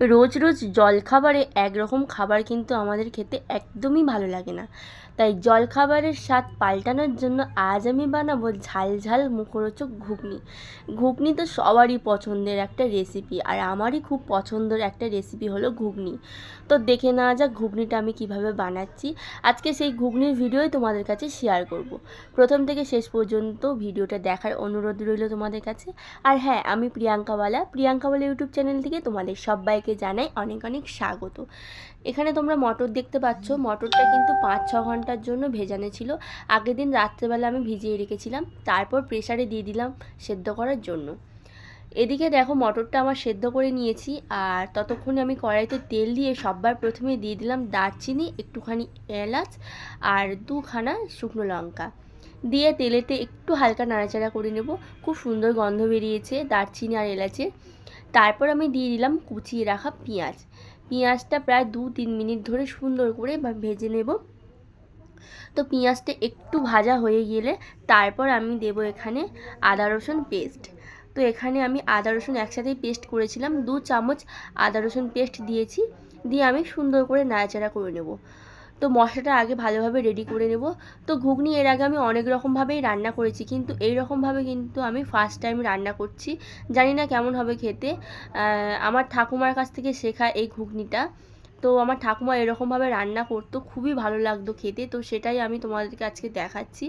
রোজ রোজ জলখাবারে একরকম খাবার কিন্তু আমাদের খেতে একদমই ভালো লাগে না। তাই জলখাবারের স্বাদ পাল্টানোর জন্য আজ আমি বানাবো ঝাল ঝাল মুখরোচক ঘুগনি। ঘুগনি তো সবারই পছন্দের একটা রেসিপি আর আমারই খুব পছন্দের একটা রেসিপি হলো ঘুগনি। তো দেখে নেওয়া যাক ঘুগনিটা আমি কীভাবে বানাচ্ছি। আজকে সেই ঘুগনির ভিডিওই তোমাদের কাছে শেয়ার করব। প্রথম থেকে শেষ পর্যন্ত ভিডিওটা দেখার অনুরোধ রইল তোমাদের কাছে। আর হ্যাঁ আমি প্রিয়াঙ্কাওয়ালা। প্রিয়াঙ্কাওয়ালা ইউটিউব চ্যানেল থেকে তোমাদের সবাইকে জানাই অনেক অনেক স্বাগত। এখানে তোমরা মটর দেখতে পাচ্ছ। মটরটা কিন্তু পাঁচ ছ ঘণ্টার জন্য ভেজানো ছিল। আগের দিন রাত্রেবেলা আমি ভিজিয়ে রেখেছিলাম। তারপর প্রেসারে দিয়ে দিলাম সেদ্ধ করার জন্য। এদিকে দেখো মটরটা আমার সেদ্ধ করে নিয়েছি। আর ততক্ষণে আমি কড়াইতে তেল দিয়ে সববার প্রথমে দিয়ে দিলাম দারচিনি, একটুখানি এলাচ আর দুখানা শুকনো লঙ্কা। দিয়ে তেলেতে একটু হালকা নাড়াচাড়া করে নেব। খুব সুন্দর গন্ধ বেরিয়েছে দারচিনি আর এলাচের। তারপর আমি দিয়ে দিলাম কুচিয়ে রাখা পেঁয়াজ। পেঁয়াজটা প্রায় দু তিন মিনিট ধরে সুন্দর করে ভেজে নেব। তো পেঁয়াজটা একটু ভাজা হয়ে গেলে তারপর আমি দেব এখানে আদা রসুন পেস্ট। তো এখানে আমি আদা রসুন একসাথেই পেস্ট করেছিলাম, দু চামচ আদা রসুন পেস্ট দিয়েছি, দিয়ে আমি সুন্দর করে নাড়াচাড়া করে নেব। তো মশলাটা আগে ভালোভাবে রেডি করে নেব। তো ঘুগনি এর আগে আমি অনেক রকমভাবেই রান্না করেছি, কিন্তু এই রকমভাবে কিন্তু আমি ফার্স্ট টাইম রান্না করছি। জানি না কেমন হবে খেতে। আমার ঠাকুমার কাছ থেকে শেখা এই ঘুগনিটা। তো আমার ঠাকুমা এরকমভাবে রান্না করতো, খুবই ভালো লাগতো খেতে। তো সেটাই আমি তোমাদেরকে আজকে দেখাচ্ছি।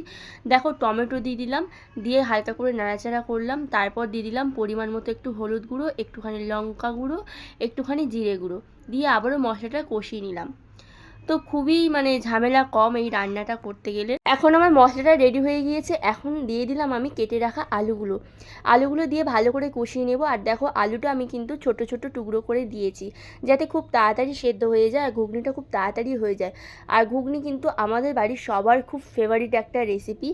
দেখো টমেটো দিয়ে দিলাম, দিয়ে হালকা করে নাড়াচাড়া করলাম। তারপর দিয়ে দিলাম পরিমাণ মতো একটু হলুদ গুঁড়ো, একটুখানি লঙ্কা গুঁড়ো, একটুখানি জিরে গুঁড়ো। দিয়ে আবারও মশলাটা কষিয়ে নিলাম। তো খুবই মানে ঝামেলা কম এই রান্নাটা করতে গেলে। এখন আমার মশলাটা রেডি হয়ে গিয়েছে, এখন দিয়ে দিলাম আমি কেটে রাখা আলুগুলো। আলুগুলো দিয়ে ভালো করে কষিয়ে নেব, আর দেখো আলুটা আমি কিন্তু ছোট ছোট টুকরো করে দিয়েছি, যাতে খুব তাড়াতাড়ি সেদ্ধ হয়ে যায় আর ঘুগনিটা খুব তাড়াতাড়ি হয়ে যায়। আর ঘুগনি কিন্তু আমাদের বাড়ির সবার খুব ফেভারিট একটা রেসিপি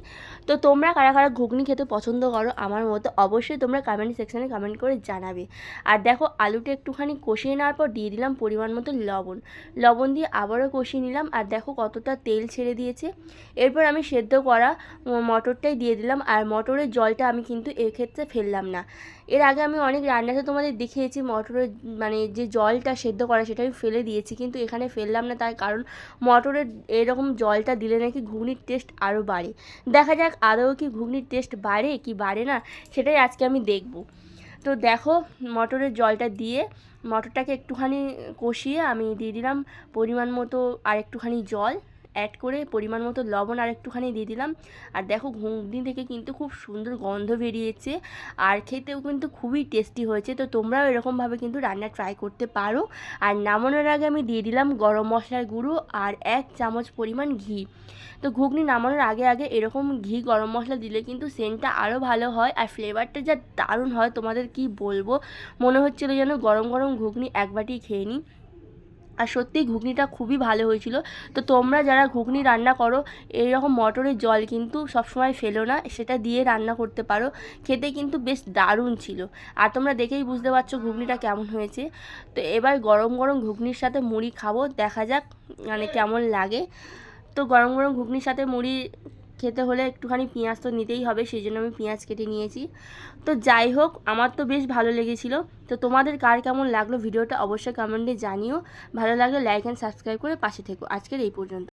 তো তোমরা কারা কারা ঘুগনি খেতে পছন্দ করো আমার মতো অবশ্যই তোমরা কমেন্ট সেকশানে কমেন্ট করে জানাবে। আর দেখো আলুটা একটুখানি কষিয়ে নেওয়ার পর দিয়ে দিলাম পরিমাণ মতো লবণ। লবণ দিয়ে আবারও কষিয়ে নিলাম, আর দেখো কতটা তেল ছেড়ে দিয়েছে। এরপর আমি সেদ্ধ করা মটরটাই দিয়ে দিলাম। আর মটরের জলটা আমি কিন্তু এক্ষেত্রে ফেললাম না। এর আগে আমি অনেক রান্নাতে তোমাদের দেখিয়েছি মটরের মানে যে জলটা সেদ্ধ করা সেটা আমি ফেলে দিয়েছি। কিন্তু এখানে ফেললাম না তার কারণ মটরের এরকম জলটা দিলে নাকি ঘুগনির টেস্ট আরও বাড়ে। দেখা যাক আদৌ কি ঘুগনির টেস্ট বাড়ে কি বাড়ে না, সেটাই আজকে আমি দেখব। তো দেখো মটরের জলটা দিয়ে মটরটাকে একটুখানি কষিয়ে আমি দিয়ে দিলাম পরিমাণ মতো আর একটুখানি জল। অ্যাড করে পরিমাণ মতো লবণ আর একটুখানি দিয়ে দিলাম। আর দেখো ঘুগনি থেকে কিন্তু খুব সুন্দর গন্ধ বেরিয়েছে আর খেতেও কিন্তু খুবই টেস্টি হয়েছে। তো তোমরাও এরকমভাবে কিন্তু রান্না ট্রাই করতে পারো। আর নামানোর আগে আমি দিয়ে দিলাম গরম মশলার গুঁড়ো আর এক চামচ পরিমাণ ঘি। তো ঘুগনি নামানোর আগে আগে এরকম ঘি, গরম মশলা দিলে কিন্তু সেন্টটা আরও ভালো হয় আর ফ্লেভারটা যা দারুণ হয়, তোমাদের কি বলব? মনে হচ্ছিল যেন গরম গরম ঘুগনি এক বাটি খেয়ে নিই। আর সত্যিই ঘুগনিটা খুবই ভালো হয়েছিল। তো তোমরা যারা ঘুগনি রান্না করো, এইরকম মটরের জল কিন্তু সবসময় ফেলো না, সেটা দিয়ে রান্না করতে পারো। খেতে কিন্তু বেশ দারুণ ছিল। আর তোমরা দেখেই বুঝতে পারছ ঘুগনিটা কেমন হয়েছে। তো এবার গরম গরম ঘুগনির সাথে মুড়ি খাব, দেখা যাক মানে কেমন লাগে। তো গরম গরম ঘুগনির সাথে মুড়ি খেতে হলে একটুখানি পেঁয়াজ তো নিতেই হবে, সেই জন্য আমি পেঁয়াজ কেটে নিয়েছি। তো যাই হোক, আমার তো বেশ ভালো লেগেছিল। তো তোমাদের কার কেমন লাগল ভিডিওটা অবশ্যই কমেন্টে জানিও। ভালো লাগলে লাইক অ্যান্ড সাবস্ক্রাইব করে পাশে থেকো। আজকের এই পর্যন্ত।